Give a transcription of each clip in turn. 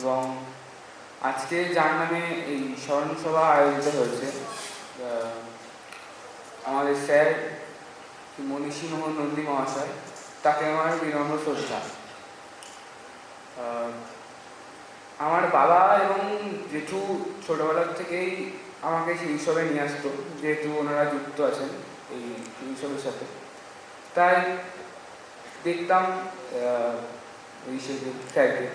এবং আজকে যার নামে এই স্মরণসভা আয়োজিত হয়েছে আমাদের স্যার মনীষী মোহন নন্দী মহাশয়, তাকে আমার বিনম্র শ্রদ্ধা। আমার বাবা এবং জেঠু ছোটবেলার থেকেই আমাকে সেই উৎসবে নিয়ে আসতো, যেহেতু ওনারা যুক্ত আছেন এই উৎসবের সাথে। তাই দেখতাম এই স্যারকে।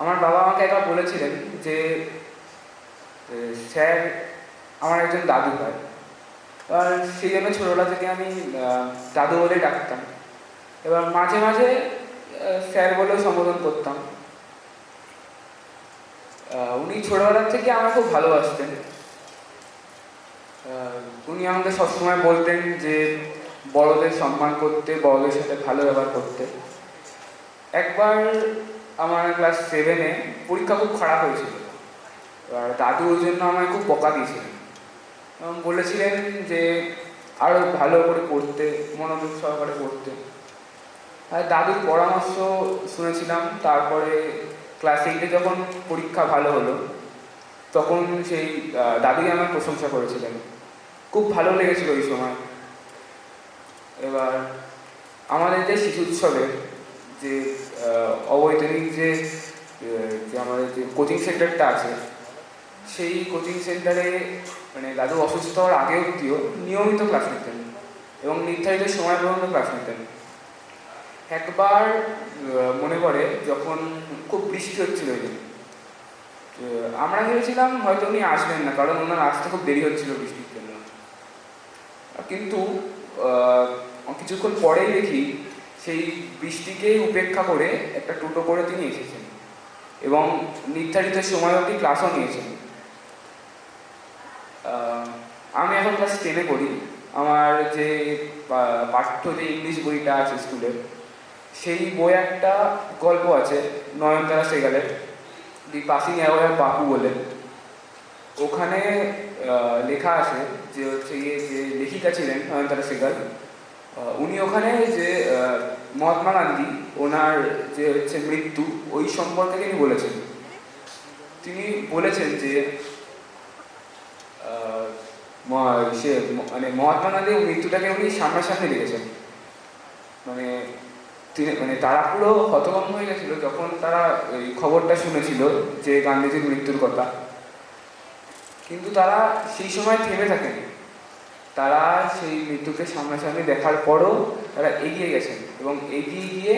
আমার বাবা আমাকে একবার বলেছিলেন যে স্যার, আমার একজন দাদু হয়। আর সেই জন্য ছোটবেলা থেকে আমি দাদু বলে ডাকতাম। এবার মাঝে মাঝে স্যার বলেও সম্বোধন করতাম। উনি ছোটবেলার থেকে আমার খুব ভালোবাসতেন। উনি আমাকে সবসময় বলতেন যে, বড়দের সম্মান করতে, বড়দের সাথে ভালো ব্যবহার করতে। একবার আমার ক্লাস সেভেনে পরীক্ষা খুব খারাপ হয়েছিল। এবার দাদু ওই জন্য আমায় খুব বকা দিয়েছিলেন এবং বলেছিলেন যে আরও ভালো করে পড়তে, মনোযোগ সহকারে পড়তে। আর দাদুর পরামর্শ শুনেছিলাম, তারপরে ক্লাস এইটে যখন পরীক্ষা ভালো হলো, তখন সেই দাদুই আমার প্রশংসা করেছিলেন। খুব ভালো লেগেছিল ওই সময়। এবার আমাদের যে শিশু উৎসবের যে অবৈতনিক যে যে আমাদের যে কোচিং সেন্টারটা আছে, সেই কোচিং সেন্টারে মানে দাদু অসুস্থ হওয়ার আগে অব্দিও নিয়মিত ক্লাস নিতেন এবং নির্ধারিত সময় পর্যন্ত ক্লাস নিতেন। একবার মনে পড়ে যখন খুব বৃষ্টি হচ্ছিল ওই দিন। আমরা ভেবেছিলাম হয়তো উনি আসবেন না, কারণ ওনার আসতে খুব দেরি হচ্ছিল বৃষ্টির জন্য। কিন্তু কিছুক্ষণ পরেই দেখি সেই বৃষ্টিকেই উপেক্ষা করে একটা টোটো করে তিনি এসেছেন। এবং নির্ধারিত সময় অবধি ক্লাসও নিয়েছেন। আমি এখন ক্লাস টেনে পড়ি। আমার যে পাঠ্য যে ইংলিশ বইটা আছে স্কুলের সেই বই একটা গল্প আছে, নয়নতারা সেগালের, দি পাসিং অ্যাওয়ার বাপু বলে। ওখানে লেখা আছে যে হচ্ছে গিয়ে যে লেখিকা ছিলেন নয়নতারা সেগাল উনি ওখানে যে মহাত্মা গান্ধী, ওনার যে হচ্ছে মৃত্যু, ওই সম্পর্কে তিনি বলেছেন। তিনি বলেছেন যে সে মানে মহাত্মা গান্ধীর মৃত্যুটাকে উনি সামনাসামনি দেখেছেন। মানে তিনি মানে তারা পুরো হতভম্ব হয়ে গেছিল যখন তারা এই খবরটা শুনেছিল যে গান্ধীজির মৃত্যুর কথা। কিন্তু তারা সেই সময় থেমে থাকেনি। তারা সেই মৃত্যুকে সামনাসামনি দেখার পরও তারা এগিয়ে গেছেন এবং এগিয়ে গিয়ে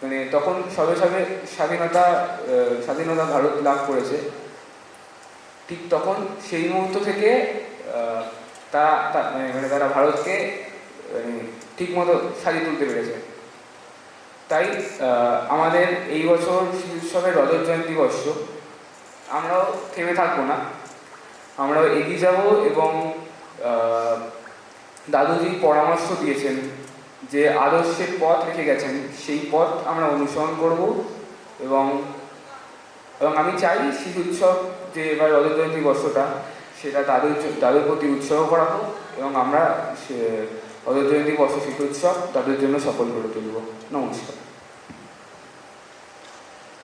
মানে তখন সবে সবে স্বাধীনতা স্বাধীনতা ভারত লাভ করেছে। ঠিক তখন সেই মুহূর্ত থেকে তারা মানে মানে তারা ভারতকে ঠিক মতো সাজিয়ে তুলতে পেরেছে। তাই আমাদের এই বছর শিশু উৎসবের রজত জয়ন্তী বর্ষ। আমরাও থেমে থাকব না। আমরাও এগিয়ে যাব এবং দাদুজি পরামর্শ দিয়েছেন যে আদর্শের পথ রেখে গেছেন। সেই পথ আমরা অনুসরণ করব এবং এবং আমি চাই শিশু উৎসব যে এবার রজত জয়ন্তী বর্ষটা, সেটা তাদের দাদুর প্রতি উৎসাহ করা হোক এবং আমরা সে- রজত জয়ন্তী বর্ষ শিশু উৎসব তাদের জন্য সফল করে তুলব। নমস্কার।